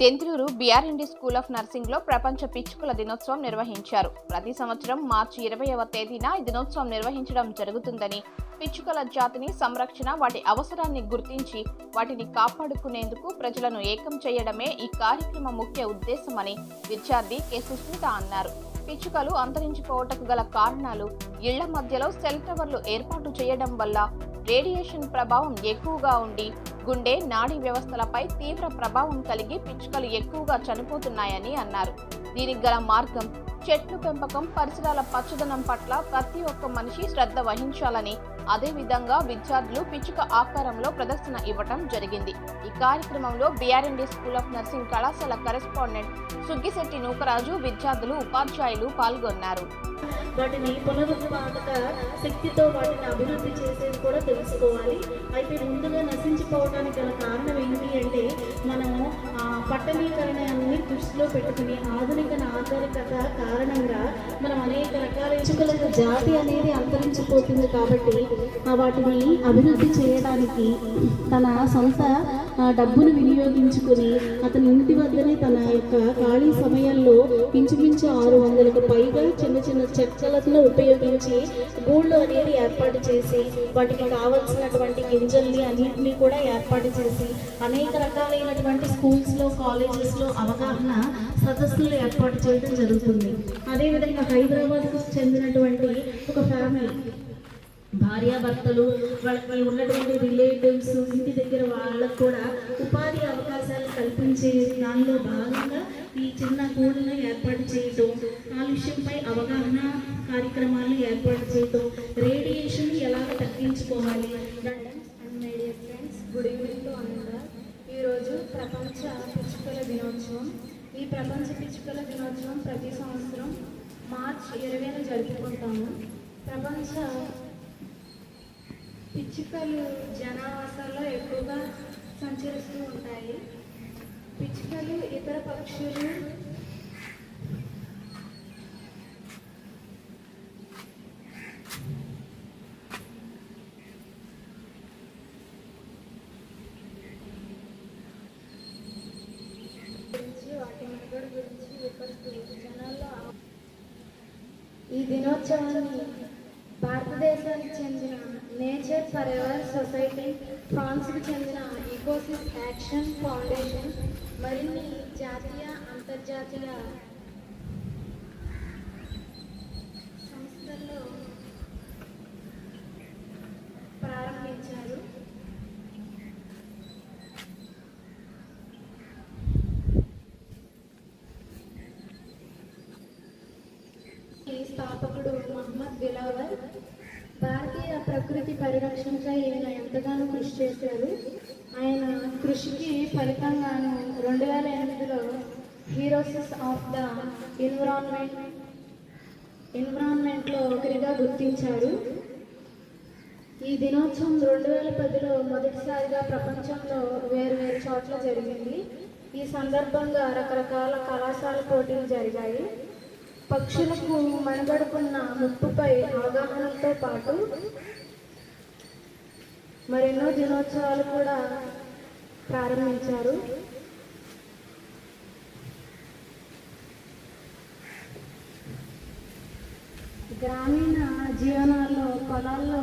Denduluru BRMD school of నర్సింగ్లో ప్రపంచ పిచ్చుకల దినోత్సవం నిర్వహించారు. ప్రతి సంవత్సరం మార్చి ఇరవైవ తేదీన ఈ దినోత్సవం నిర్వహించడం జరుగుతుందని పిచ్చుకల జాతిని సంరక్షణ వాటి అవసరాన్ని గుర్తించి వాటిని కాపాడుకునేందుకు ప్రజలను ఏకం చేయడమే ఈ కార్యక్రమ ముఖ్య ఉద్దేశమని విద్యార్థి కె. సుస్మిత అన్నారు. పిచ్చుకలు అంతరించిపోవటకు గల కారణాలు ఇళ్ళ మధ్యలో సెల్ టవర్లు ఏర్పాటు చేయడం వల్ల రేడియేషన్ ప్రభావం ఎక్కువగా ఉండి గుండె నాడీ వ్యవస్థలపై తీవ్ర ప్రభావం కలిగి పిచ్చుకలు ఎక్కువగా చనిపోతున్నాయని అన్నారు. దీనికి గల మార్గం చెట్లు పెంపకం పరిసరాల పచ్చదనం పట్ల ప్రతి ఒక్క మనిషి శ్రద్ధ వహించాలని అదేవిధంగా విద్యార్థులు పిచ్చుక ఆకారంలో ప్రదర్శన ఇవ్వటం జరిగింది. ఈ కార్యక్రమంలో బీఆర్ఎండి స్కూల్ ఆఫ్ నర్సింగ్ కళాశాల కరెస్పాండెంట్ సుగ్గిశెట్టి నూకరాజు విద్యార్థులు ఉపాధ్యాయులు పాల్గొన్నారు. వాటిని పునరుత్పాదక శక్తితో వాటిని అభివృద్ధి చేసేది కూడా తెలుసుకోవాలి. అయితే ముందుగా నశించిపోవడానికి గల కారణం పట్టణీకరణాన్ని దృష్టిలో పెట్టుకుని ఆధునిక నాగరికత కారణంగా మనం అనేక రకాల ఇసుకల జాతి అనేది అంతరించిపోతుంది కాబట్టి వాటిని అభివృద్ధి చేయడానికి తన సొంత డబ్బును వినియోగించుకుని అతని ఇంటి వద్దనే తన యొక్క ఖాళీ సమయంలో ఇంచుమించు ఆరు వందలకు పైగా చిన్న చిన్న చెక్కలను ఉపయోగించి గూళ్ళు అనేది ఏర్పాటు చేసి వాటికి కావలసినటువంటి గింజల్ని అన్నింటినీ కూడా ఏర్పాటు చేసి అనేక రకాలైనటువంటి స్కూల్స్లో కాలేజెస్లో అవగాహన సదస్సులు ఏర్పాటు చేయడం జరుగుతుంది. అదేవిధంగా హైదరాబాద్కు చెందినటువంటి ఒక ఫ్యామిలీ భార్యాభర్తలు వాళ్ళకి ఉన్నటువంటి రిలేటివ్స్ కూడా ఉపాధి అవకాశాలు కల్పించే దానిలో భాగంగా ఈ చిన్న కూడును ఏర్పాటు చేయటం కాలుష్యంపై అవగాహన కార్యక్రమాలు ఏర్పాటు చేయటం రేడియేషన్ ఎలా తగ్గించుకోవాలి? And friends good evening to అందరూ. ఈరోజు ప్రపంచ పిచ్చుకల దినోత్సవం. ఈ ప్రపంచ పిచ్చుకల దినోత్సవం ప్రతి సంవత్సరం మార్చ్ ఇరవైన జరుపుకుంటాము. ప్రపంచ పిచ్చుకలు జనావాసాల్లో ఎక్కువగా సంచరిస్తూ ఉంటాయి. పిచ్చుకలు ఇతర పక్షులు. గురించి వాటి గురించి జనాల్లో ఈ దినోత్సవాన్ని భారతదేశానికి చెందిన నేచర్ ఫర్ ఎవర్ సొసైటీ ఫ్రాన్స్కి చెందిన ఇన్ఫోసిస్ యాక్షన్ ఫౌండేషన్ మరిన్ని జాతీయ అంతర్జాతీయ సంస్థల్లో ప్రారంభించారు. ఈ స్థాపకుడు మహమ్మద్ బిలావర్ భారతీయ ప్రకృతి పరిరక్షణపై ఈయన ఎంతగానో కృషి చేశారు. ఆయన కృషికి ఫలితంగాను రెండు వేల ఎనిమిదిలో హీరోసిస్ ఆఫ్ ద ఎన్విరాన్మెంట్ ఎన్విరాన్మెంట్లో ఒకరిగా గుర్తించారు ఈ దినోత్సవం రెండు వేల పదిలో మొదటిసారిగా ప్రపంచంలో వేరు వేరు చోట్ల జరిగింది. ఈ సందర్భంగా రకరకాల కళాశాల పోటీలు జరిగాయి. పక్షులకు మనుగడకున్న ముప్పుపై అవగాహనతో పాటు మరెన్నో దినోత్సవాలు కూడా ప్రారంభించారు. గ్రామీణ జీవనాల్లో పొలాల్లో